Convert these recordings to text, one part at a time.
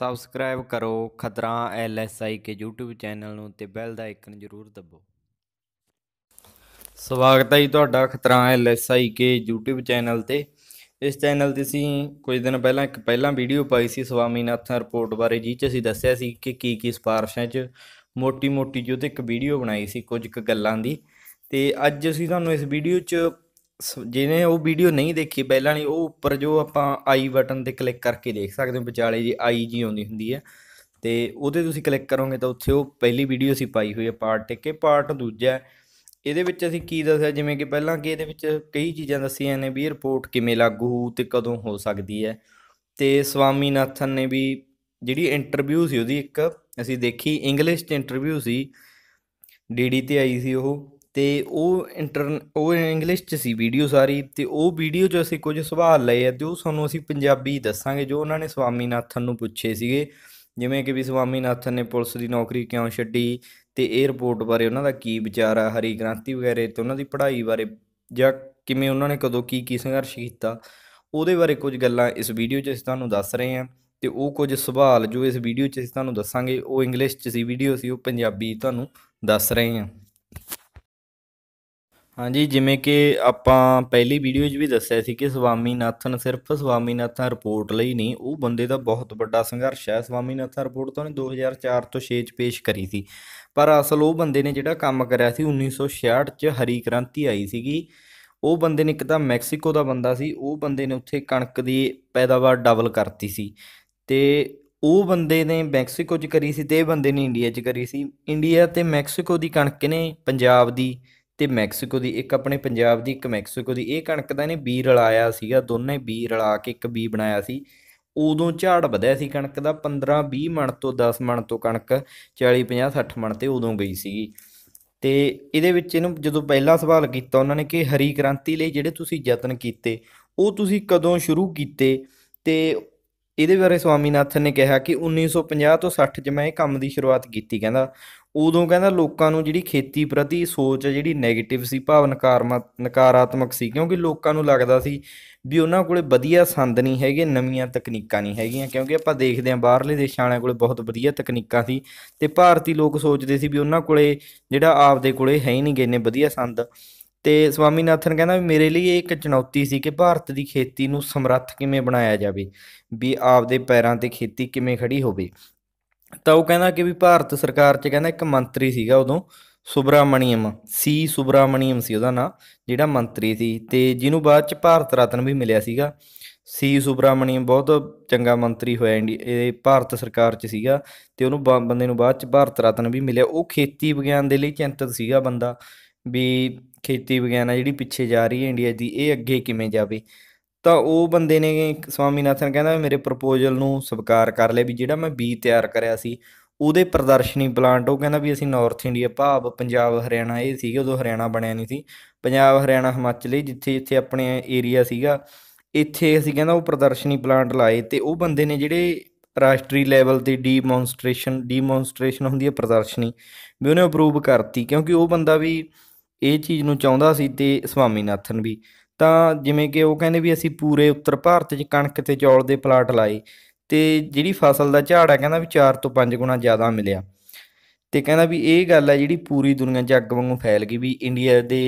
Subscribe ਕਰੋ ਖਤਰਾ ਐਲਐਸਆਈ ਕੇ YouTube channel ਨੂੰ ਤੇ ਬੈਲ ਦਾ ਆਈਕਨ ਜ਼ਰੂਰ ਦਬਾਓ ਸਵਾਗਤ ਹੈ ਜੀ ਤੁਹਾਡਾ ਖਤਰਾ ਐਲਐਸਆਈ ਕੇ YouTube ਚੈਨਲ ਤੇ। ਇਸ ਚੈਨਲ ਤੇ ਅਸੀਂ ਕੁਝ ਦਿਨ ਪਹਿਲਾਂ ਇੱਕ ਪਹਿਲਾਂ ਵੀਡੀਓ ਪਾਈ ਸੀ ਸਵਾਮੀਨਾਥਨ ਰਿਪੋਰਟ ਬਾਰੇ ਜਿਹ 'ਚ ਅਸੀਂ ਦੱਸਿਆ ਸੀ ਕਿ ਕੀ ਕੀ ਸਿਫਾਰਸ਼ਾਂ 'ਚ ਮੋਟੀ-ਮੋਟੀ ਜੋ ਤੇ ਇੱਕ ਵੀਡੀਓ ਬਣਾਈ ਸੀ ਕੁਝ ਕੁ ਗੱਲਾਂ ਦੀ। ਤੇ ਅੱਜ ਅਸੀਂ ਤੁਹਾਨੂੰ ਇਸ ਵੀਡੀਓ 'ਚ ਸ- ਜਿਹਨੇ ਉਹ ਵੀਡੀਓ ਨਹੀਂ ਦੇਖੀ, ਪਹਿਲਾਂ ਨਹੀਂ, ਉਹ ਉੱਪਰ ਜੋ ਆਪਾਂ ਆਈ ਬਟਨ ਤੇ ਕਲਿੱਕ ਕਰਕੇ ਦੇਖ ਸਕਦੇ ਹੋ, ਵਿਚਾਲੇ ਜੀ ਆਈ ਜੀ ਆਉਂਦੀ ਹੁੰਦੀ ਹੈ। ਤੇ ਉਹਦੇ ਤੁਸੀਂ ਕਲਿੱਕ ਕਰੋਗੇ ਤਾਂ ਉੱਥੇ ਉਹ ਪਹਿਲੀ ਵੀਡੀਓ ਅਸੀਂ ਪਾਈ ਹੋਈ ਹੈ ਪਾਰਟ ਟਿਕ ਕੇ ਪਾਰਟ ਦੂਜਾ ਹੈ। ਇਹਦੇ ਵਿੱਚ ਅਸੀਂ ਕੀ ਦੱਸਿਆ, ਜਿਵੇਂ ਕਿ ਪਹਿਲਾਂ ਕਿ ਇਹਦੇ ਵਿੱਚ ਕਈ ਚੀਜ਼ਾਂ ਦੱਸੀਆਂ ਨੇ ਵੀ ਇਹ ਰਿਪੋਰਟ ਕਿਵੇਂ ਲਾਗੂ ਹੋਊ ਤੇ ਕਦੋਂ ਹੋ ਸਕਦੀ ਹੈ। ਤੇ ਸਵਾਮੀਨਾਥਨ ਨੇ ਵੀ ਜਿਹੜੀ ਇੰਟਰਵਿਊ ਸੀ ਉਹਦੀ ਇੱਕ, ਅਸੀਂ ਦੇਖੀ ਇੰਗਲਿਸ਼ 'ਚ ਇੰਟਰਵਿਊ ਸੀ। ਡੀਡੀ ਤੇ ਆਈ ਸੀ ਉਹ। ਅਤੇ ਉਹ ਇੰਟਰ, ਉਹ ਇੰਗਲਿਸ਼ 'ਚ ਸੀ ਵੀਡੀਓ ਸਾਰੀ ਅਤੇ ਉਹ ਵੀਡੀਓ 'ਚ ਅਸੀਂ ਕੁਝ ਸਵਾਲ ਲਏ ਆ ਅਤੇ ਉਹ ਸਾਨੂੰ ਅਸੀਂ ਪੰਜਾਬੀ ਦੱਸਾਂਗੇ, ਜੋ ਉਹਨਾਂ ਨੇ ਸਵਾਮੀਨਾਥਨ ਨੂੰ ਪੁੱਛੇ ਸੀਗੇ। ਜਿਵੇਂ ਕਿ ਵੀ ਸਵਾਮੀਨਾਥਨ ਨੇ ਪੁਲਿਸ ਦੀ ਨੌਕਰੀ ਕਿਉਂ ਛੱਡੀ ਅਤੇ ਇਹ ਬਾਰੇ ਉਹਨਾਂ ਦਾ ਕੀ ਵਿਚਾਰ ਆ, ਹਰੀ ਕ੍ਰਾਂਤੀ ਵਗੈਰੇ ਤੇ ਉਹਨਾਂ ਦੀ ਪੜ੍ਹਾਈ ਬਾਰੇ ਜਾਂ ਕਿਵੇਂ ਉਹਨਾਂ ਨੇ ਕਦੋਂ ਕੀ ਕੀ ਸੰਘਰਸ਼ ਕੀਤਾ, ਉਹਦੇ ਬਾਰੇ ਕੁਝ ਗੱਲਾਂ ਇਸ ਵੀਡੀਓ 'ਚ ਅਸੀਂ ਤੁਹਾਨੂੰ ਦੱਸ ਰਹੇ ਹਾਂ ਤੇ ਉਹ ਕੁਝ ਸਵਾਲ ਜੋ ਇਸ ਵੀਡੀਓ 'ਚ ਅਸੀਂ ਤੁਹਾਨੂੰ ਦੱਸਾਂਗੇ, ਉਹ ਇੰਗਲਿਸ਼ 'ਚ ਸੀ ਵੀਡੀਓ ਸੀ, ਉਹ ਪੰਜਾਬੀ ਤੁਹਾਨੂੰ ਦੱਸ ਰਹੇ ਹਾਂ। ਹਾਂਜੀ, ਜਿਵੇਂ ਕਿ ਆਪਾਂ ਪਹਿਲੀ ਵੀਡੀਓ 'ਚ ਵੀ ਦੱਸਿਆ ਸੀ ਕਿ ਸਵਾਮੀਨਾਥਨ ਸਿਰਫ ਸਵਾਮੀਨਾਥਨ ਰਿਪੋਰਟ ਲਈ ਨਹੀਂ, ਉਹ ਬੰਦੇ ਦਾ ਬਹੁਤ ਵੱਡਾ ਸੰਘਰਸ਼ ਹੈ। ਸਵਾਮੀਨਾਥਨ ਰਿਪੋਰਟ ਤਾਂ ਉਹਨੇ 2004 ਤੋਂ 6 'ਚ ਪੇਸ਼ ਕਰੀ ਸੀ। ਪਰ ਅਸਲ ਉਹ ਬੰਦੇ ਨੇ ਜਿਹੜਾ ਕੰਮ ਕਰਿਆ ਸੀ 1966 'ਚ ਹਰੀ ਕ੍ਰਾਂਤੀ ਆਈ ਸੀਗੀ। ਉਹ ਬੰਦੇ ਨੇ ਇੱਕ ਤਾਂ ਮੈਕਸੀਕੋ ਦਾ ਬੰਦਾ ਸੀ, ਉਹ ਬੰਦੇ ਨੇ ਉੱਥੇ ਕਣਕ ਦੀ ਪੈਦਾਵਾਰ ਡਬਲ ਕਰਤੀ ਸੀ। ਤੇ ਉਹ ਬੰਦੇ ਨੇ ਮੈਕਸੀਕੋ 'ਚ ਕਰੀ ਸੀ ਤੇ ਇਹ ਬੰਦੇ ਨੇ ਇੰਡੀਆ 'ਚ ਕਰੀ ਸੀ। ਇੰਡੀਆ ਤੇ ਮੈਕਸੀਕੋ ਦੀ ਕਣਕ ਨੇ ਪੰਜਾਬ ਦੀ ਤੇ ਮੈਕਸੀਕੋ ਦੀ, ਇੱਕ ਆਪਣੇ ਪੰਜਾਬ ਦੀ, ਇੱਕ ਮੈਕਸੀਕੋ ਦੀ। ਇਹ ਕਣਕ ਦਾ ਇਹਨੇ ਬੀ ਰਲਾਇਆ ਸੀਗਾ, ਦੋਨੇ ਬੀ ਰਲਾ ਕੇ ਇੱਕ ਬੀ ਬਣਾਇਆ ਸੀ। ਉਦੋਂ ਝਾੜ ਵਧਿਆ ਸੀ ਕਣਕ ਦਾ 15 20 ਮਣ ਤੋਂ 10 ਮਣ ਤੋਂ ਕਣਕ 40 50 60 ਮਣ ਤੇ ਉਦੋਂ ਗਈ ਸੀਗੀ। ਤੇ ਇਹਦੇ ਵਿੱਚ ਇਹਨੂੰ ਜਦੋਂ ਪਹਿਲਾ ਸਵਾਲ ਕੀਤਾ ਉਹਨਾਂ ਨੇ ਕਿ ਹਰੀ ਕ੍ਰਾਂਤੀ ਲਈ ਜਿਹੜੇ ਤੁਸੀਂ ਯਤਨ ਕੀਤੇ, ਉਹ ਤੁਸੀਂ ਕਦੋਂ ਸ਼ੁਰੂ ਕੀਤੇ? ਤੇ ਇਹਦੇ ਬਾਰੇ ਸਵਾਮੀਨਾਥਨ ਨੇ ਕਿਹਾ ਕਿ 1950 ਤੋਂ 60 'ਚ ਮੈਂ ਇਹ ਕੰਮ ਦੀ ਸ਼ੁਰੂਆਤ ਕੀਤੀ, ਕਹਿੰਦਾ। ਉਦੋਂ ਕਹਿੰਦਾ ਲੋਕਾਂ ਨੂੰ ਜਿਹੜੀ ਖੇਤੀ ਪ੍ਰਤੀ ਸੋਚ ਜਿਹੜੀ 네ਗੇਟਿਵ ਸੀ, ਭਾਵ ਨਕਾਰਮਤ ਨਕਾਰਾਤਮਕ ਸੀ, ਕਿਉਂਕਿ ਲੋਕਾਂ ਨੂੰ ਲੱਗਦਾ ਸੀ ਵੀ ਉਹਨਾਂ ਕੋਲੇ ਵਧੀਆ ਸੰਦ ਨਹੀਂ ਹੈਗੇ, ਨਵੀਆਂ ਤਕਨੀਕਾਂ ਨਹੀਂ ਹੈਗੀਆਂ, ਕਿਉਂਕਿ ਆਪਾਂ ਦੇਖਦੇ ਹਾਂ ਬਾਹਰਲੇ ਦੇਸ਼ਾਂ ਵਾਲਿਆਂ ਕੋਲੇ ਬਹੁਤ ਵਧੀਆ ਤਕਨੀਕਾਂ ਸੀ ਤੇ ਭਾਰਤੀ ਲੋਕ ਸੋਚਦੇ ਸੀ ਵੀ ਉਹਨਾਂ ਕੋਲੇ ਜਿਹੜਾ ਆਪਦੇ ਕੋਲੇ ਹੈ ਹੀ ਨਹੀਂ ਗਏ ਨੇ ਵਧੀਆ ਸੰਦ। ਤੇ ਸਵਾਮੀਨਾਥਨ ਕਹਿੰਦਾ ਵੀ ਮੇਰੇ ਲਈ ਇਹ ਇੱਕ ਚੁਣੌਤੀ ਸੀ ਕਿ ਭਾਰਤ ਦੀ ਖੇਤੀ ਨੂੰ ਸਮਰੱਥ ਕਿਵੇਂ ਬਣਾਇਆ ਜਾਵੇ, ਵੀ ਆਪਦੇ ਪੈਰਾਂ ਤੇ ਖੇਤੀ ਕਿਵੇਂ ਖੜੀ ਹੋਵੇ। ਤਾਂ ਉਹ ਕਹਿੰਦਾ ਕਿ ਵੀ ਭਾਰਤ ਸਰਕਾਰ 'ਚ ਕਹਿੰਦਾ ਇੱਕ ਮੰਤਰੀ ਸੀਗਾ ਉਦੋਂ, ਸੁਬਰਾਮਣੀਅਮ, ਸੀ ਸੁਬਰਾਮਣੀਅਮ ਸੀ ਉਹਦਾ ਨਾਂ, ਜਿਹੜਾ ਮੰਤਰੀ ਸੀ ਤੇ ਜਿਹਨੂੰ ਬਾਅਦ 'ਚ ਭਾਰਤ ਰਤਨ ਵੀ ਮਿਲਿਆ ਸੀਗਾ। ਸੀ ਸੁਬਰਾਮਣੀਅਮ ਬਹੁਤ ਚੰਗਾ ਮੰਤਰੀ ਹੋਇਆ ਇੰਡੀ, ਇਹ ਭਾਰਤ ਸਰਕਾਰ 'ਚ ਸੀਗਾ ਤੇ ਉਹਨੂੰ ਬਾ- ਬੰਦੇ ਨੂੰ ਬਾਅਦ 'ਚ ਭਾਰਤ ਰਤਨ ਵੀ ਮਿਲਿਆ। ਉਹ ਖੇਤੀ ਵਿਗਿਆਨ ਦੇ ਲਈ ਚਿੰਤਤ ਸੀਗਾ ਬੰਦਾ, ਵੀ ਖੇਤੀ ਵਿਗਿਆਨ ਆ ਜਿਹੜੀ ਪਿੱਛੇ ਜਾ ਰਹੀ ਹੈ ਇੰਡੀਆ ਦੀ, ਇਹ ਅੱਗੇ ਕਿਵੇਂ ਜਾਵੇ? ਤਾਂ ਉਹ ਬੰਦੇ ਨੇ ਸਵਾਮੀਨਾਥਨ ਕਹਿੰਦਾ ਵੀ ਮੇਰੇ ਪ੍ਰਪੋਜ਼ਲ ਨੂੰ ਸਵੀਕਾਰ ਕਰ ਲਿਆ ਵੀ ਜਿਹੜਾ ਮੈਂ ਬੀ ਤਿਆਰ ਕਰਿਆ ਸੀ, ਉਹਦੇ ਪ੍ਰਦਰਸ਼ਨੀ ਪਲਾਂਟ ਉਹ ਕਹਿੰਦਾ ਵੀ ਅਸੀਂ ਨਾਰਥ ਇੰਡੀਆ ਭਾਵ ਪੰਜਾਬ, ਹਰਿਆਣਾ, ਇਹ ਸੀਗੇ, ਉਦੋਂ ਹਰਿਆਣਾ ਬਣਿਆ ਨਹੀਂ ਸੀ। ਪੰਜਾਬ, ਹਰਿਆਣਾ, ਹਿਮਾਚਲ, ਇਹ ਜਿੱਥੇ ਜਿੱਥੇ ਆਪਣੇ ਏਰੀਆ ਸੀਗਾ, ਇੱਥੇ ਅਸੀਂ ਕਹਿੰਦਾ ਉਹ ਪ੍ਰਦਰਸ਼ਨੀ ਪਲਾਂਟ ਲਾਏ ਤੇ ਉਹ ਬੰਦੇ ਨੇ ਜਿਹੜੇ ਰਾਸ਼ਟਰੀ ਲੈਵਲ ਤੇ ਡੀਮੋਨਸਟ੍ਰੇਸ਼ਨ ਡੀਮੋਨਸਟ੍ਰੇਸ਼ਨ ਹੁੰਦੀ ਹੈ ਪ੍ਰਦਰਸ਼ਨੀ, ਵੀ ਉਹਨੇ ਅਪਰੂਵ ਕਰਤੀ ਕਿਉਂਕਿ ਉਹ ਬੰਦਾ ਵੀ ਇਹ ਚੀਜ਼ ਨੂੰ ਚਾਹੁੰਦਾ ਸੀ ਤੇ ਸਵਾਮੀਨਾਥਨ ਵੀ। ਤਾਂ ਜਿਵੇਂ ਕਿ ਉਹ ਕਹਿੰਦੇ ਵੀ ਅਸੀਂ ਪੂਰੇ ਉੱਤਰ ਭਾਰਤ 'ਚ ਕਣਕ ਤੇ ਚੌਲ ਦੇ ਪਲਾਟ ਲਾਏ ਤੇ ਜਿਹੜੀ ਫਸਲ ਦਾ ਝਾੜ ਹੈ ਕਹਿੰਦਾ ਵੀ 4 ਤੋਂ 5 ਗੁਣਾ ਜ਼ਿਆਦਾ ਮਿਲਿਆ। ਤੇ ਕਹਿੰਦਾ ਵੀ ਇਹ ਗੱਲ ਹੈ ਜਿਹੜੀ ਪੂਰੀ ਦੁਨੀਆ 'ਚ ਅੱਗ ਵਾਂਗੂ ਫੈਲ ਗਈ ਵੀ ਇੰਡੀਆ ਦੇ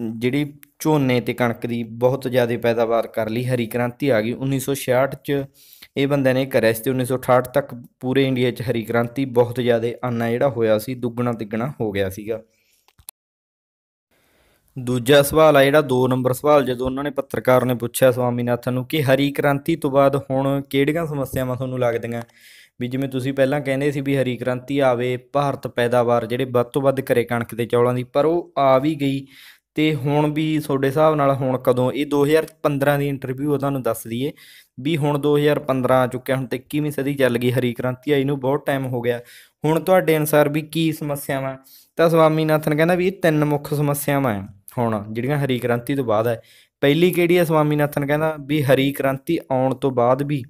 ਜਿਹੜੀ ਝੋਨੇ ਤੇ ਕਣਕ ਦੀ ਬਹੁਤ ਜ਼ਿਆਦਾ ਪੈਦਾਵਾਰ ਕਰ ਲਈ, ਹਰੀ ਕ੍ਰਾਂਤੀ ਆ ਗਈ। 1966 'ਚ ਇਹ ਬੰਦੇ ਨੇ ਕਰਿਆ ਸੀ ਤੇ 1968 ਤੱਕ ਪੂਰੇ ਇੰਡੀਆ 'ਚ ਹਰੀ ਕ੍ਰਾਂਤੀ ਬਹੁਤ ਜ਼ਿਆਦਾ ਆਨਾ ਜਿਹੜਾ ਹੋਇਆ ਸੀ, ਦੁੱਗਣਾ ਤਿੱਗਣਾ ਹੋ ਗਿਆ ਸੀਗਾ। ਦੂਜਾ ਸਵਾਲ ਆ ਜਿਹੜਾ 2 ਨੰਬਰ ਸਵਾਲ, ਜਦੋਂ ਉਹਨਾਂ ਨੇ ਪੱਤਰਕਾਰ ਨੇ ਪੁੱਛਿਆ ਸਵਾਮੀਨਾਥਨ ਨੂੰ ਕਿ ਹਰੀ ਕ੍ਰਾਂਤੀ ਤੋਂ ਬਾਅਦ ਹੁਣ ਕਿਹੜੀਆਂ ਸਮੱਸਿਆਵਾਂ ਤੁਹਾਨੂੰ ਲੱਗਦੀਆਂ? ਵੀ ਜਿਵੇਂ ਤੁਸੀਂ ਪਹਿਲਾਂ ਕਹਿੰਦੇ ਸੀ ਵੀ ਹਰੀ ਕ੍ਰਾਂਤੀ ਆਵੇ, ਭਾਰਤ ਪੈਦਾਵਾਰ ਜਿਹੜੇ ਵੱਧ ਤੋਂ ਵੱਧ ਕਰੇ ਕਣਕ ਤੇ ਚੌਲਾਂ ਦੀ, ਪਰ ਉਹ ਆ ਵੀ ਗਈ। ਤੇ ਹੁਣ ਵੀ ਤੁਹਾਡੇ ਹਿਸਾਬ ਨਾਲ ਹੁਣ ਕਦੋਂ? ਇਹ 2015 ਦੀ ਇੰਟਰਵਿਊ ਤੁਹਾਨੂੰ ਦੱਸ ਦਈਏ ਵੀ ਹੁਣ 2015 ਆ ਚੁੱਕਿਆ, ਹੁਣ ਤੇ 21ਵੀਂ ਸਦੀ ਚੱਲ ਗਈ ਹਰੀ ਕ੍ਰਾਂਤੀ ਆਈ ਨੂੰ, ਬਹੁਤ ਟਾਈਮ ਹੋ ਗਿਆ। ਹੁਣ ਤੁਹਾਡੇ ਅਨੁਸਾਰ ਵੀ ਕੀ ਸਮੱਸਿਆਵਾਂ? ਤਾਂ ਸਵਾਮੀਨਾਥਨ ਕਹਿੰਦਾ ਵੀ ਇਹ ਤਿੰਨ ਮੁੱਖ ਸਮੱਸਿਆਵਾਂ ਆ। ਹੁਣ ਜਿਹੜੀਆਂ ਹਰੀ ਕ੍ਰਾਂਤੀ ਤੋਂ ਬਾਅਦ ਹੈ, ਪਹਿਲੀ ਕਿਹੜੀ ਹੈ ਸਵਾਮੀਨਾਥਨ ਕਹਿੰਦਾ ਵੀ ਹਰੀ ਕ੍ਰਾਂਤੀ ਆਉਣ ਤੋਂ ਬਾਅਦ ਵੀ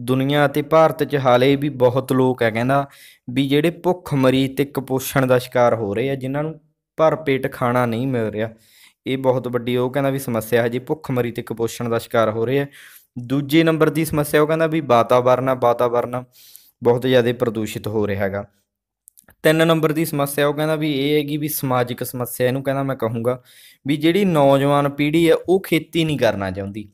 ਦੁਨੀਆ ਅਤੇ ਭਾਰਤ 'ਚ ਹਾਲੇ ਵੀ ਬਹੁਤ ਲੋਕ ਹੈ ਕਹਿੰਦਾ ਵੀ ਜਿਹੜੇ ਭੁੱਖਮਰੀ ਤੇ ਕੁਪੋਸ਼ਣ ਦਾ ਸ਼ਿਕਾਰ ਹੋ ਰਹੇ ਆ, ਜਿਨ੍ਹਾਂ ਨੂੰ ਭਰ ਪੇਟ ਖਾਣਾ ਨਹੀਂ ਮਿਲ ਰਿਹਾ। ਇਹ ਬਹੁਤ ਵੱਡੀ ਉਹ ਕਹਿੰਦਾ ਵੀ ਸਮੱਸਿਆ ਹੈ, ਜੀ ਭੁੱਖਮਰੀ ਤੇ ਕੁਪੋਸ਼ਣ ਦਾ ਸ਼ਿਕਾਰ ਹੋ ਰਹੇ ਆ। ਦੂਜੇ ਨੰਬਰ ਦੀ ਸਮੱਸਿਆ ਉਹ ਕਹਿੰਦਾ ਵੀ ਵਾਤਾਵਰਨ ਆ, ਵਾਤਾਵਰਨ ਬਹੁਤ ਜ਼ਿਆਦਾ ਪ੍ਰਦੂਸ਼ਿਤ ਹੋ ਰਿਹਾ ਹੈਗਾ। ਤਿੰਨ ਨੰਬਰ ਦੀ ਸਮੱਸਿਆ ਉਹ ਕਹਿੰਦਾ ਵੀ ਇਹ ਹੈਗੀ ਵੀ ਸਮਾਜਿਕ ਸਮੱਸਿਆ, ਇਹਨੂੰ ਕਹਿੰਦਾ ਮੈਂ ਕਹੂੰਗਾ ਵੀ ਜਿਹੜੀ ਨੌਜਵਾਨ ਪੀੜ੍ਹੀ ਹੈ, ਉਹ ਖੇਤੀ ਨਹੀਂ ਕਰਨਾ ਚਾਹੁੰਦੀ।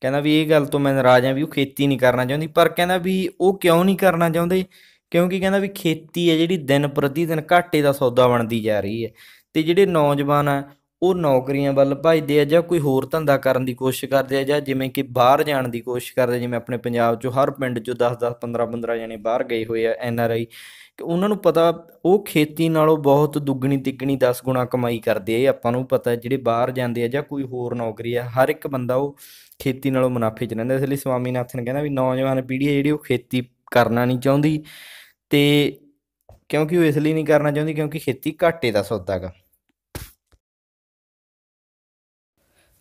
ਕਹਿੰਦਾ ਵੀ ਇਹ ਗੱਲ ਤੋਂ ਮੈਂ ਨਾਰਾਜ਼ ਹਾਂ ਵੀ ਉਹ ਖੇਤੀ ਨਹੀਂ ਕਰਨਾ ਚਾਹੁੰਦੀ, ਪਰ ਕਹਿੰਦਾ ਵੀ ਉਹ ਕਿਉਂ ਨਹੀਂ ਕਰਨਾ ਚਾਹੁੰਦੇ? ਕਿਉਂਕਿ ਕਹਿੰਦਾ ਵੀ ਖੇਤੀ ਹੈ ਜਿਹੜੀ ਦਿਨ ਪ੍ਰਤੀ ਦਿਨ ਘਾਟੇ ਦਾ ਸੌਦਾ ਬਣਦੀ ਜਾ ਰਹੀ ਹੈ। ਤੇ ਜਿਹੜੇ ਨੌਜਵਾਨ ਆ ਉਹ ਨੌਕਰੀਆਂ ਵੱਲ ਭੱਜਦੇ ਆ ਜਾਂ ਕੋਈ ਹੋਰ ਧੰਦਾ ਕਰਨ ਦੀ ਕੋਸ਼ਿਸ਼ ਕਰਦੇ ਆ ਜਾਂ ਜਿਵੇਂ ਕਿ ਬਾਹਰ ਜਾਣ ਦੀ ਕੋਸ਼ਿਸ਼ ਕਰਦੇ ਜਿਵੇਂ ਆਪਣੇ ਪੰਜਾਬ 'ਚੋਂ ਹਰ ਪਿੰਡ 'ਚੋਂ 10 10 15 15 ਜਣੇ ਬਾਹਰ ਗਏ ਹੋਏ ਆ, ਐਨ ਆਰ ਆਈ। ਕਿ ਉਹਨਾਂ ਨੂੰ ਪਤਾ ਉਹ ਖੇਤੀ ਨਾਲੋਂ ਬਹੁਤ ਦੁੱਗਣੀ, ਤਿੱਗਣੀ 10 ਗੁਣਾ ਕਮਾਈ ਕਰਦੇ ਆ ਆਪਾਂ ਨੂੰ ਪਤਾ, ਜਿਹੜੇ ਬਾਹਰ ਜਾਂਦੇ ਆ ਜਾਂ ਕੋਈ ਹੋਰ ਨੌਕਰੀ ਆ, ਹਰ ਇੱਕ ਬੰਦਾ ਉਹ ਖੇਤੀ ਨਾਲੋਂ ਮੁਨਾਫੇ 'ਚ ਰਹਿੰਦਾ। ਇਸ ਲਈ ਸਵਾਮੀਨਾਥਨ ਕਹਿੰਦਾ ਵੀ ਨੌਜਵਾਨ ਪੀੜ੍ਹੀ ਹੈ ਜਿਹੜੀ ਉਹ ਖੇਤੀ ਕਰਨਾ ਨਹੀਂ ਚਾਹੁੰਦੀ ਤੇ ਕਿਉਂਕਿ ਉਹ ਇਸ ਲਈ ਨਹੀਂ ਕਰਨਾ ਚਾਹੁੰਦੀ ਕਿਉਂਕਿ ਖੇਤੀ ਘਾਟੇ ਦਾ ਸੌਦਾ ਹੈਗਾ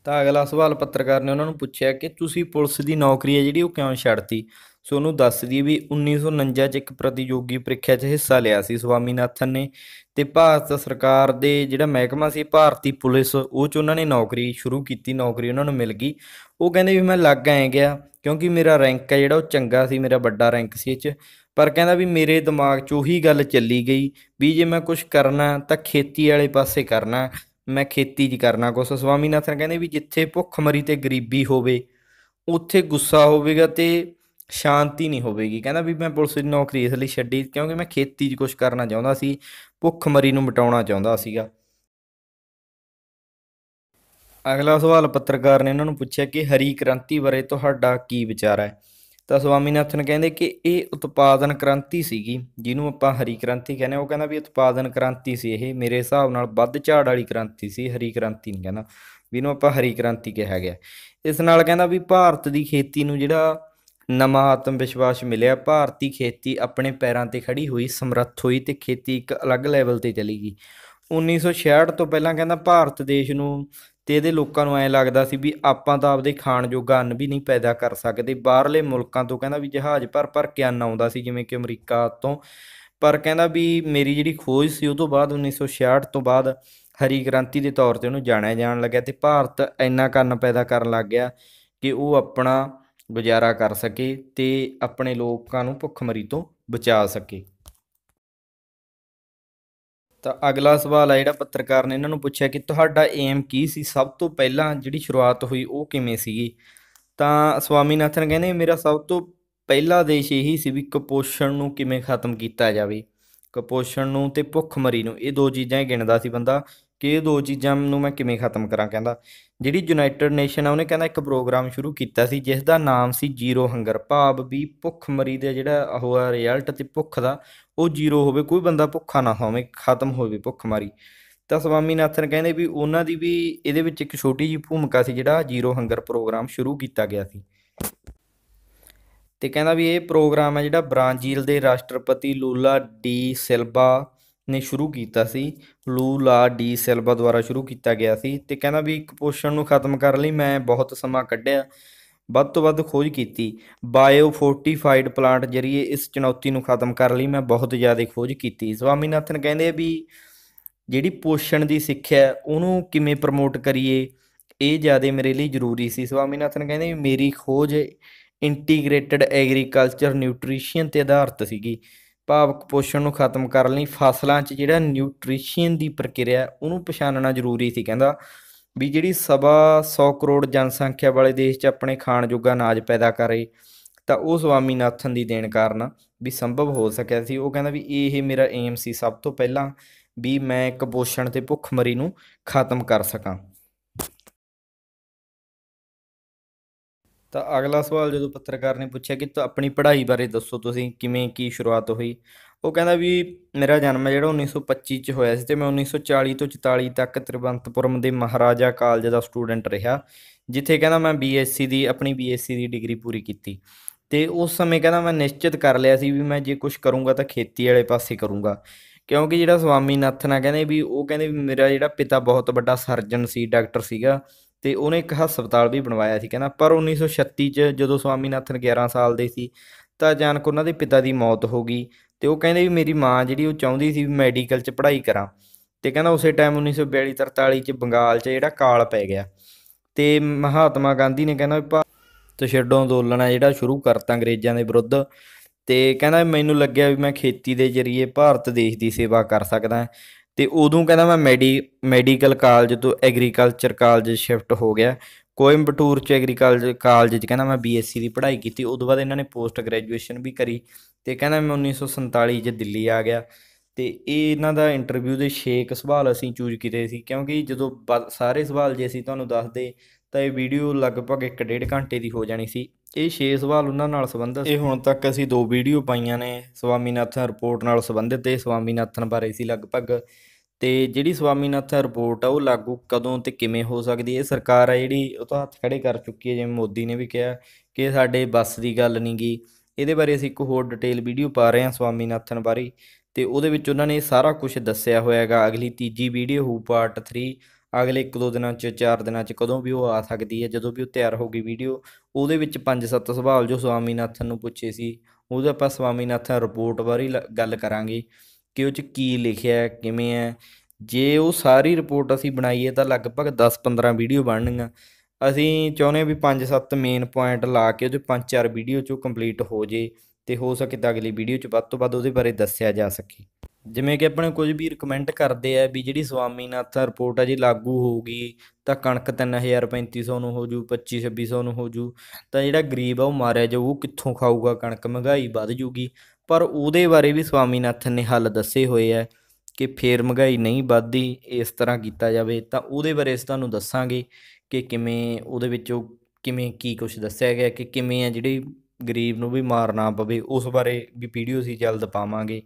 ਤਾਂ ਅਗਲਾ ਸਵਾਲ ਪੱਤਰਕਾਰ ਨੇ ਉਹਨਾਂ ਨੂੰ ਪੁੱਛਿਆ ਕਿ ਤੁਸੀਂ ਪੁਲਿਸ ਦੀ ਨੌਕਰੀ ਹੈ ਜਿਹੜੀ ਉਹ ਕਿਉਂ ਛੱਡਤੀ? ਸੋ ਉਹਨੂੰ ਦੱਸ ਦਈਏ ਵੀ 1949 ਚ ਇੱਕ ਪ੍ਰਤੀਯੋਗੀ ਪ੍ਰੀਖਿਆ 'ਚ ਹਿੱਸਾ ਲਿਆ ਸੀ ਸਵਾਮੀਨਾਥਨ ਨੇ ਤੇ ਭਾਰਤ ਸਰਕਾਰ ਦੇ ਜਿਹੜਾ ਮਹਿਕਮਾ ਸੀ ਭਾਰਤੀ ਪੁਲਿਸ, ਉਹ 'ਚ ਉਹਨਾਂ ਨੇ ਨੌਕਰੀ ਸ਼ੁਰੂ ਕੀਤੀ, ਨੌਕਰੀ ਉਹਨਾਂ ਨੂੰ ਮਿਲ ਗਈ। ਉਹ ਕਹਿੰਦੇ ਵੀ ਮੈਂ ਲੱਗ ਆਏ ਗਿਆ ਕਿਉਂਕਿ ਮੇਰਾ ਰੈਂਕ ਹੈ ਜਿਹੜਾ ਉਹ ਚੰਗਾ ਸੀ, ਮੇਰਾ ਵੱਡਾ ਰੈਂਕ ਸੀ ਇਹ 'ਚ। ਪਰ ਕਹਿੰਦਾ ਵੀ ਮੇਰੇ ਦਿਮਾਗ 'ਚ ਉਹੀ ਗੱਲ ਚੱਲੀ ਗਈ ਵੀ ਜੇ ਮੈਂ ਕੁਝ ਕਰਨਾ ਤਾਂ ਖੇਤੀ ਵਾਲੇ ਪਾਸੇ ਕਰਨਾ। ਮੈਂ ਖੇਤੀ 'ਚ ਕਰਨਾ ਕੁਛ। ਸਵਾਮੀਨਾਥਨ ਕਹਿੰਦੇ ਵੀ ਜਿੱਥੇ ਭੁੱਖਮਰੀ ਤੇ ਗਰੀਬੀ ਹੋਵੇ, ਉੱਥੇ ਗੁੱਸਾ ਹੋਵੇਗਾ ਤੇ ਸ਼ਾਂਤੀ ਨਹੀਂ ਹੋਵੇਗੀ। ਕਹਿੰਦਾ ਵੀ ਮੈਂ ਪੁਲਿਸ ਦੀ ਨੌਕਰੀ ਇਸ ਲਈ ਛੱਡੀ ਕਿਉਂਕਿ ਮੈਂ ਖੇਤੀ 'ਚ ਕੁਝ ਕਰਨਾ ਚਾਹੁੰਦਾ ਸੀ ਭੁੱਖਮਰੀ ਨੂੰ ਮਿਟਾਉਣਾ ਚਾਹੁੰਦਾ ਸੀਗਾ। ਅਗਲਾ ਸਵਾਲ ਪੱਤਰਕਾਰ ਨੇ ਇਹਨਾਂ ਨੂੰ ਪੁੱਛਿਆ ਕਿ ਹਰੀ ਕ੍ਰਾਂਤੀ ਬਾਰੇ ਤੁਹਾਡਾ ਕੀ ਵਿਚਾਰ ਹੈ? ਤਾਂ ਸਵਾਮੀਨਾਥਨ ਕਹਿੰਦੇ ਕਿ ਇਹ ਉਤਪਾਦਨ ਕ੍ਰਾਂਤੀ ਸੀਗੀ, ਜਿਹਨੂੰ ਆਪਾਂ ਹਰੀ ਕ੍ਰਾਂਤੀ ਕਹਿੰਦੇ ਉਹ ਕਹਿੰਦਾ ਵੀ ਉਤਪਾਦਨ ਕ੍ਰਾਂਤੀ ਸੀ ਇਹ, ਮੇਰੇ ਹਿਸਾਬ ਨਾਲ ਵੱਧ ਝਾੜ ਵਾਲੀ ਕ੍ਰਾਂਤੀ ਸੀ, ਹਰੀ ਕ੍ਰਾਂਤੀ ਨਹੀਂ ਕਹਿੰਦਾ ਵੀ ਇਹਨੂੰ ਆਪਾਂ ਹਰੀ ਕ੍ਰਾਂਤੀ ਕਿਹਾ ਗਿਆ। ਇਸ ਨਾਲ ਕਹਿੰਦਾ ਵੀ ਭਾਰਤ ਦੀ ਖੇਤੀ ਨੂੰ ਜਿਹੜਾ ਨਵਾਂ ਆਤਮ ਵਿਸ਼ਵਾਸ ਮਿਲਿਆ, ਭਾਰਤੀ ਖੇਤੀ ਆਪਣੇ ਪੈਰਾਂ ਤੇ ਖੜੀ ਹੋਈ, ਸਮਰੱਥ ਹੋਈ ਤੇ ਖੇਤੀ ਇੱਕ ਅਲੱਗ ਲੈਵਲ ਤੇ ਚਲੀ ਗਈ। 1966 ਤੋਂ ਪਹਿਲਾਂ ਕਹਿੰਦਾ ਭਾਰਤ ਦੇਸ਼ ਨੂੰ ਤੇ ਇਹਦੇ ਲੋਕਾਂ ਨੂੰ ਐ ਲੱਗਦਾ ਸੀ ਵੀ ਆਪਾਂ ਤਾਂ ਆਪਦੇ ਖਾਣ ਜੋਗਾ ਅੰਨ ਵੀ ਨਹੀਂ ਪੈਦਾ ਕਰ ਸਕਦੇ। ਬਾਹਰਲੇ ਮੁਲਕਾਂ ਤੋਂ ਕਹਿੰਦਾ ਵੀ ਜਹਾਜ਼ ਭਰ ਭਰ ਕੇ ਅੰਨ ਆਉਂਦਾ ਸੀ, ਜਿਵੇਂ ਕਿ ਅਮਰੀਕਾ ਤੋਂ। ਪਰ ਕਹਿੰਦਾ ਵੀ ਮੇਰੀ ਜਿਹੜੀ ਖੋਜ ਸੀ, ਉਹ ਤੋਂ ਬਾਅਦ 1966 ਤੋਂ ਬਾਅਦ ਹਰੀ ਕ੍ਰਾਂਤੀ ਦੇ ਤੌਰ ਤੇ ਉਹਨੂੰ ਜਾਣਿਆ ਜਾਣ ਲੱਗਿਆ ਤੇ ਭਾਰਤ ਇੰਨਾ ਕੰਨ ਪੈਦਾ ਕਰਨ ਲੱਗ ਗਿਆ ਕਿ ਉਹ ਆਪਣਾ ਗੁਜ਼ਾਰਾ ਕਰ ਸਕੇ ਤੇ ਆਪਣੇ ਲੋਕਾਂ ਨੂੰ ਭੁੱਖਮਰੀ ਤੋਂ ਬਚਾ ਸਕੇ। ਤਾਂ ਅਗਲਾ ਸਵਾਲ ਆ ਜਿਹੜਾ ਪੱਤਰਕਾਰ ਨੇ ਇਹਨਾਂ ਨੂੰ ਪੁੱਛਿਆ ਕਿ ਤੁਹਾਡਾ ਏਮ ਕੀ ਸੀ? ਸਭ ਤੋਂ ਪਹਿਲਾਂ ਜਿਹੜੀ ਸ਼ੁਰੂਆਤ ਹੋਈ ਉਹ ਕਿਵੇਂ ਸੀਗੀ? ਤਾਂ ਸਵਾਮੀਨਾਥਨ ਕਹਿੰਦੇ, ਮੇਰਾ ਸਭ ਤੋਂ ਪਹਿਲਾ ਦੇਸ਼ ਇਹੀ ਸੀ ਵੀ ਕੁਪੋਸ਼ਣ ਨੂੰ ਕਿਵੇਂ ਖਤਮ ਕੀਤਾ ਜਾਵੇ। ਕੁਪੋਸ਼ਣ ਨੂੰ ਤੇ ਭੁੱਖਮਰੀ ਨੂੰ ਇਹ ਦੋ ਚੀਜ਼ਾਂ ਹੀ ਗਿਣਦਾ ਸੀ ਬੰਦਾ, ਕਿ ਇਹ ਦੋ ਚੀਜ਼ਾਂ ਨੂੰ ਮੈਂ ਕਿਵੇਂ ਖਤਮ ਕਰਾਂ ਕਹਿੰਦਾ। ਜਿਹੜੀ ਯੂਨਾਈਟਿਡ ਨੇਸ਼ਨ ਆ, ਉਹਨੇ ਕਹਿੰਦਾ ਇੱਕ ਪ੍ਰੋਗਰਾਮ ਸ਼ੁਰੂ ਕੀਤਾ ਸੀ, ਜਿਸ ਦਾ ਨਾਮ ਸੀ ਜ਼ੀਰੋ ਹੰਗਰ ਭਾਵ, ਵੀ ਭੁੱਖਮਰੀ ਦਾ ਜਿਹੜਾ ਉਹ ਆ ਰਿਜ਼ਲਟ ਤੇ ਭੁੱਖ ਦਾ, ਉਹ ਜ਼ੀਰੋ ਹੋਵੇ, ਕੋਈ ਬੰਦਾ ਭੁੱਖਾ ਨਾ ਹੋਵੇ, ਖਤਮ ਹੋਵੇ ਭੁੱਖਮਰੀ ਤਾਂ ਸਵਾਮੀਨਾਥਨ ਕਹਿੰਦੇ ਵੀ ਉਹਨਾਂ ਦੀ ਵੀ ਇਹਦੇ ਵਿੱਚ ਇੱਕ ਛੋਟੀ ਜਿਹੀ ਭੂਮਿਕਾ ਸੀ, ਜਿਹੜਾ ਜ਼ੀਰੋ ਹੰਗਰ ਪ੍ਰੋਗਰਾਮ ਸ਼ੁਰੂ ਕੀਤਾ ਗਿਆ ਸੀ। ਤੇ ਕਹਿੰਦਾ ਵੀ ਇਹ ਪ੍ਰੋਗਰਾਮ ਹੈ ਜਿਹੜਾ ਬ੍ਰਾਜ਼ੀਲ ਦੇ ਰਾਸ਼ਟਰਪਤੀ ਲੂਲਾ ਡੀ ਸਿਲਵਾ ਨੇ ਸ਼ੁਰੂ ਕੀਤਾ ਸੀ। ਲੂ, ਲਾ, ਡੀ ਸਿਲਵਾ ਦੁਆਰਾ ਸ਼ੁਰੂ ਕੀਤਾ ਗਿਆ ਸੀ ਤੇ ਕਹਿੰਦਾ ਵੀ ਕੁਪੋਸ਼ਣ ਨੂੰ ਖਤਮ ਕਰਨ ਲਈ ਮੈਂ ਬਹੁਤ ਸਮਾਂ ਕੱਢਿਆ। ਵੱਧ ਤੋਂ ਵੱਧ ਖੋਜ ਕੀਤੀ। ਬਾਇਓ ਫੋਰਟੀਫਾਈਡ ਪਲਾਂਟ ਜਰੀਏ ਇਸ ਚੁਣੌਤੀ ਨੂੰ ਖਤਮ ਕਰਨ ਲਈ ਮੈਂ ਬਹੁਤ ਜ਼ਿਆਦਾ ਖੋਜ ਕੀਤੀ। ਸਵਾਮੀਨਾਥਨ ਕਹਿੰਦੇ ਵੀ ਜਿਹੜੀ ਪੋਸ਼ਣ ਦੀ ਸਿੱਖਿਆ ਉਹਨੂੰ ਕਿਵੇਂ ਪ੍ਰਮੋਟ ਕਰੀਏ, ਇਹ ਜ਼ਿਆਦਾ ਮੇਰੇ ਲਈ ਜ਼ਰੂਰੀ ਸੀ। ਸਵਾਮੀਨਾਥਨ ਕਹਿੰਦੇ ਮੇਰੀ ਖੋਜ ਇੰਟੀਗ੍ਰੇਟਡ ਐਗਰੀਕਲਚਰ, ਨਿਊਟ੍ਰੀਸ਼ਨ ਤੇ ਆਧਾਰਿਤ ਸੀਗੀ। ਭਾਵ ਕੁਪੋਸ਼ਣ ਨੂੰ ਖਤਮ ਕਰਨ ਲਈ। ਫਸਲਾਂ 'ਚ ਜਿਹੜਾ ਨਿਊਟ੍ਰੀਸ਼ਨ ਦੀ ਪ੍ਰਕਿਰਿਆ ਉਹਨੂੰ ਪਛਾਣਨਾ ਜ਼ਰੂਰੀ ਸੀ, ਕਹਿੰਦਾ ਵੀ ਜਿਹੜੀ ਸਵਾ 100 ਕਰੋੜ ਜਨਸੰਖਿਆ ਵਾਲੇ ਦੇਸ਼ 'ਚ ਆਪਣੇ ਖਾਣ ਜੋਗਾ ਅਨਾਜ ਪੈਦਾ ਕਰੇ, ਤਾਂ ਉਹ ਸਵਾਮੀਨਾਥਨ ਦੀ ਦੇਣ ਕਾਰਨ ਵੀ ਸੰਭਵ ਹੋ ਸਕਿਆ ਸੀ। ਉਹ ਕਹਿੰਦਾ ਵੀ ਇਹ ਮੇਰਾ ਏਮ ਸੀ, ਸਭ ਤੋਂ ਪਹਿਲਾਂ ਵੀ ਮੈਂ ਕੁਪੋਸ਼ਣ ਤੇ ਭੁੱਖਮਰੀ ਨੂੰ ਖਤਮ ਕਰ ਸਕਾਂ। ਤਾਂ ਅਗਲਾ ਸਵਾਲ ਜਦੋਂ ਪੱਤਰਕਾਰ ਨੇ ਪੁੱਛਿਆ ਕਿ ਆਪਣੀ ਪੜ੍ਹਾਈ ਬਾਰੇ ਦੱਸੋ ਤੁਸੀਂ, ਕਿਵੇਂ ਕੀ ਸ਼ੁਰੂਆਤ ਹੋਈ? ਉਹ ਕਹਿੰਦਾ ਵੀ ਮੇਰਾ ਜਨਮ ਹੈ ਜਿਹੜਾ 1925 ਚ ਹੋਇਆ ਸੀ ਤੇ ਮੈਂ 1940 ਤੋਂ 44 ਤੱਕ ਤ੍ਰਿਵੰਤਪੁਰਮ ਦੇ ਮਹਾਰਾਜਾ ਕਾਲਜ ਦਾ ਸਟੂਡੈਂਟ ਰਿਹਾ, ਜਿੱਥੇ ਕਹਿੰਦਾ ਮੈਂ ਬੀਐਸਸੀ ਦੀ, ਆਪਣੀ ਬੀਐਸਸੀ ਦੀ ਡਿਗਰੀ ਪੂਰੀ ਕੀਤੀ। ਤੇ ਉਸ ਸਮੇਂ ਕਹਿੰਦਾ ਮੈਂ ਨਿਸ਼ਚਿਤ ਕਰ ਲਿਆ ਸੀ ਵੀ ਮੈਂ ਜੇ ਕੁਝ ਕਰੂੰਗਾ ਤਾਂ ਖੇਤੀ ਵਾਲੇ ਪਾਸੇ ਕਰੂੰਗਾ। ਕਿਉਂਕਿ ਜਿਹੜਾ ਸਵਾਮੀਨਾਥਨ ਆ ਕਹਿੰਦੇ ਵੀ ਉਹ ਕਹਿੰਦੇ ਵੀ ਮੇਰਾ ਜਿਹੜਾ ਪਿਤਾ ਬਹੁਤ ਵੱਡਾ ਸਰਜਨ ਸੀ, ਡਾਕਟਰ ਸੀਗਾ ਤੇ ਉਹਨੇ ਇੱਕ ਹਸਪਤਾਲ ਵੀ ਬਣਵਾਇਆ ਸੀ ਕਹਿੰਦਾ, ਪਰ 1936 ਚ ਜਦੋਂ ਸਵਾਮੀਨਾਥਨ 11 ਸਾਲ ਦੇ ਸੀ, ਤਾਂ ਅਚਾਨਕ ਉਹਨਾਂ ਦੇ ਪਿਤਾ ਦੀ ਮੌਤ ਹੋ ਗਈ ਤੇ ਉਹ ਕਹਿੰਦੇ ਵੀ ਮੇਰੀ ਮਾਂ ਜਿਹੜੀ ਉਹ ਚਾਹੁੰਦੀ ਸੀ ਵੀ ਮੈਡੀਕਲ 'ਚ ਪੜ੍ਹਾਈ ਕਰਾਂ ਤੇ ਕਹਿੰਦਾ ਉਸੇ ਟਾਈਮ 1942 43 ਚ ਬੰਗਾਲ 'ਚ ਜਿਹੜਾ ਕਾਲ ਪੈ ਗਿਆ ਤੇ ਮਹਾਤਮਾ ਗਾਂਧੀ ਨੇ ਕਹਿੰਦਾ ਵੀ ਭਾਰਤ ਛੱਡੋ ਅੰਦੋਲਨ ਹੈ ਜਿਹੜਾ ਸ਼ੁਰੂ ਕਰਤਾ ਅੰਗਰੇਜ਼ਾਂ ਦੇ ਵਿਰੁੱਧ ਤੇ ਕਹਿੰਦਾ ਮੈਨੂੰ ਲੱਗਿਆ ਵੀ ਮੈਂ ਖੇਤੀ ਦੇ ਜ਼ਰੀਏ ਭਾਰਤ ਦੇਸ਼ ਦੀ ਸੇਵਾ ਕਰ ਸਕਦਾ ਤੇ ਉਦੋਂ ਕਹਿੰਦਾ ਮੈਂ ਮੈਡੀ, ਮੈਡੀਕਲ ਕਾਲਜ ਤੋਂ ਐਗਰੀਕਲਚਰ ਕਾਲਜ ਸ਼ਿਫਟ ਹੋ ਗਿਆ। ਕੋਇੰਬਟੂਰ ਚ ਐਗਰੀਕਲਚਰ ਕਾਲਜ ਚ ਕਹਿੰਦਾ ਮੈਂ ਬੀਐਸਸੀ ਦੀ ਪੜ੍ਹਾਈ ਕੀਤੀ। ਉਦੋਂ ਬਾਅਦ ਇਹਨਾਂ ਨੇ ਪੋਸਟ ਗ੍ਰੈਜੂਏਸ਼ਨ ਵੀ ਕਰੀ ਤੇ ਕਹਿੰਦਾ ਮੈਂ 1947 ਚ ਦਿੱਲੀ ਆ ਗਿਆ। ਤੇ ਇਹ ਇਹਨਾਂ ਦਾ ਇੰਟਰਵਿਊ ਦੇ 6 ਸਵਾਲ ਅਸੀਂ ਚੂਜ਼ ਕੀਤੇ ਸੀ, ਕਿਉਂਕਿ ਜਦੋਂ ਸਾਰੇ ਸਵਾਲ ਜੇ ਅਸੀਂ ਤੁਹਾਨੂੰ ਦੱਸਦੇ ਤਾਂ ਇਹ ਵੀਡੀਓ ਲਗਭਗ 1.5 ਘੰਟੇ ਦੀ ਹੋ ਜਾਣੀ ਸੀ। ਇਹ 6 ਸਵਾਲ ਉਹਨਾਂ ਨਾਲ ਸੰਬੰਧਿਤ ਇਹ ਹੁਣ ਤੱਕ ਅਸੀਂ ਦੋ ਵੀਡੀਓ ਪਾਈਆਂ ਨੇ, ਸਵਾਮੀਨਾਥਨ ਰਿਪੋਰਟ ਨਾਲ ਸੰਬੰਧਿਤ ਤੇ ਸਵਾਮੀਨਾਥਨ ਬਾਰੇ ਸੀ ਲਗਭਗ। ਤੇ ਜਿਹੜੀ ਸਵਾਮੀਨਾਥਨ ਰਿਪੋਰਟ ਆ, ਉਹ ਲਾਗੂ ਕਦੋਂ ਤੇ ਕਿਵੇਂ ਹੋ ਸਕਦੀ ਹੈ? ਸਰਕਾਰ ਆ ਜਿਹੜੀ, ਉਹ ਤਾਂ ਹੱਥ ਖੜੇ ਕਰ ਚੁੱਕੀ ਹੈ, ਜਿਵੇਂ ਮੋਦੀ ਨੇ ਵੀ ਕਿਹਾ ਕਿ ਸਾਡੇ ਬੱਸ ਦੀ ਗੱਲ ਨਹੀਂ ਗੀ। ਇਹਦੇ ਬਾਰੇ ਅਸੀਂ ਇੱਕ ਹੋਰ ਡਿਟੇਲ ਵੀਡੀਓ ਪਾ ਰਹੇ ਹਾਂ ਸਵਾਮੀਨਾਥਨ ਬਾਰੇ, ਤੇ ਉਹਦੇ ਵਿੱਚ ਉਹਨਾਂ ਨੇ ਸਾਰਾ ਕੁਝ ਦੱਸਿਆ ਹੋਇਆ ਹੈਗਾ ਅਗਲੀ ਤੀਜੀ ਵੀਡੀਓ ਹੋਊ ਪਾਰਟ 3 ਅਗਲੇ 1-2 ਦਿਨਾਂ 'ਚ 4 ਦਿਨਾਂ 'ਚ ਕਦੋਂ ਵੀ ਉਹ ਆ ਸਕਦੀ ਹੈ, ਜਦੋਂ ਵੀ ਉਹ ਤਿਆਰ ਹੋਗੀ ਵੀਡੀਓ ਉਹਦੇ ਵਿੱਚ 5-7 ਸਵਾਲ ਜੋ ਸਵਾਮੀਨਾਥਨ ਨੂੰ ਪੁੱਛੇ ਸੀ, ਉਹਦੇ ਆਪਾਂ ਸਵਾਮੀਨਾਥਨ ਰਿਪੋਰਟ ਬਾਰੇ ਗੱਲ ਕਰਾਂਗੇ। ਕਿ ਉਹ 'ਚ ਕੀ ਲਿਖਿਆ, ਕਿਵੇਂ ਹੈ ਜੇ ਉਹ ਸਾਰੀ ਰਿਪੋਰਟ ਅਸੀਂ ਬਣਾਈਏ ਤਾਂ ਲਗਭਗ 10-15 ਵੀਡੀਓ ਬਣਨਗੀਆਂ। ਅਸੀਂ ਚਾਹੁੰਦੇ ਵੀ 5-7 ਮੇਨ ਪੁਆਇੰਟ ਲਾ ਕੇ ਉਹਦੇ 5-4 ਵੀਡੀਓ 'ਚੋਂ ਕੰਪਲੀਟ ਹੋ ਜੇ ਤੇ ਹੋ ਸਕੇ ਤਾਂ ਅਗਲੀ ਵੀਡੀਓ 'ਚ ਵੱਧ ਤੋਂ ਵੱਧ ਉਹਦੇ ਬਾਰੇ ਦੱਸਿਆ ਜਾ ਸਕੇ। ਜਿਵੇਂ ਕਿ ਆਪਣੇ ਕੁਝ ਵੀ ਰეკਮੈਂਡ ਕਰਦੇ ਆ ਵੀ ਜਿਹੜੀ ਸਵਾਮੀਨਾਥਨ ਰਿਪੋਰਟ ਆ ਜੀ ਲਾਗੂ ਹੋਊਗੀ ਤਾਂ ਕਣਕ 3000 3500 ਨੂੰ ਹੋ ਜੂ 25 2600 ਨੂੰ ਹੋ ਜੂ ਤਾਂ ਜਿਹੜਾ ਗਰੀਬ ਆ ਉਹ ਮਾਰਿਆ ਜਾਊ, ਉਹ ਕਿੱਥੋਂ ਖਾਊਗਾ ਕਣਕ, ਮਹਿੰਗਾਈ ਵੱਧ ਜੂਗੀ। ਪਰ ਉਹਦੇ ਬਾਰੇ ਵੀ ਸਵਾਮੀਨਾਥਨ ਨੇ ਹੱਲ ਦੱਸੇ ਹੋਏ ਹੈ ਕਿ ਫੇਰ ਮਹਿੰਗਾਈ ਨਹੀਂ ਵੱਧਦੀ, ਇਸ ਤਰ੍ਹਾਂ ਕੀਤਾ ਜਾਵੇ, ਤਾਂ ਉਹਦੇ ਬਾਰੇ ਅਸੀਂ ਤੁਹਾਨੂੰ ਦੱਸਾਂਗੇ ਕਿ ਕਿਵੇਂ ਉਹਦੇ ਵਿੱਚੋਂ ਕਿਵੇਂ ਕੀ ਕੁਝ ਦੱਸਿਆ ਗਿਆ ਕਿ ਕਿਵੇਂ ਆ ਜਿਹੜੇ ਗਰੀਬ ਨੂੰ ਵੀ ਮਾਰਨਾ ਪਵੇ, ਉਸ ਬਾਰੇ ਵੀ ਵੀਡੀਓ ਅਸੀਂ ਜਲਦ ਪਾਵਾਂਗੇ।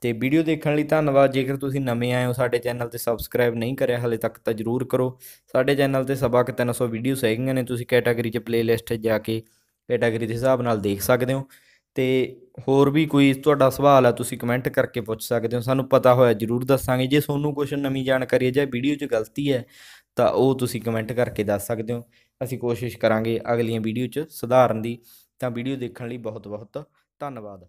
ਤੇ ਵੀਡੀਓ ਦੇਖਣ ਲਈ ਧੰਨਵਾਦ। ਜੇਕਰ ਤੁਸੀਂ ਨਵੇਂ ਆਏ ਹੋ ਸਾਡੇ ਚੈਨਲ ਤੇ ਸਬਸਕ੍ਰਾਈਬ ਨਹੀਂ ਕਰਿਆ ਹਲੇ ਤੱਕ ਤਾਂ ਜਰੂਰ ਕਰੋ। ਸਾਡੇ ਚੈਨਲ ਤੇ ਸਵਾ ਕਿ 300 ਵੀਡੀਓਸ ਹੈਗੀਆਂ ਨੇ, ਤੁਸੀਂ ਕੈਟਾਗਰੀ 'ਚ ਪਲੇਲਿਸਟ ਜਾ ਕੇ ਕੈਟਾਗਰੀ ਦੇ ਹਿਸਾਬ ਨਾਲ ਦੇਖ ਸਕਦੇ ਹੋ। ਤੇ ਹੋਰ ਵੀ ਕੋਈ ਤੁਹਾਡਾ ਸਵਾਲ ਹੈ ਤੁਸੀਂ ਕਮੈਂਟ ਕਰਕੇ ਪੁੱਛ ਸਕਦੇ ਹੋ। ਸਾਨੂੰ ਪਤਾ ਹੋਇਆ, ਜਰੂਰ ਦੱਸਾਂਗੇ। ਜੇ ਤੁਹਾਨੂੰ ਕੁਝ ਨਵੀਂ ਜਾਣਕਾਰੀ ਹੈ ਜਾਂ ਵੀਡੀਓ 'ਚ ਗਲਤੀ ਹੈ, ਤਾਂ ਉਹ ਤੁਸੀਂ ਕਮੈਂਟ ਕਰਕੇ ਦੱਸ ਸਕਦੇ ਹੋ। ਅਸੀਂ ਕੋਸ਼ਿਸ਼ ਕਰਾਂਗੇ ਅਗਲੀਆਂ ਵੀਡੀਓ 'ਚ ਸੁਧਾਰਨ ਦੀ। ਤਾਂ ਵੀਡੀਓ ਦੇਖਣ ਲਈ ਬਹੁਤ ਬਹੁਤ ਧੰਨਵਾਦ।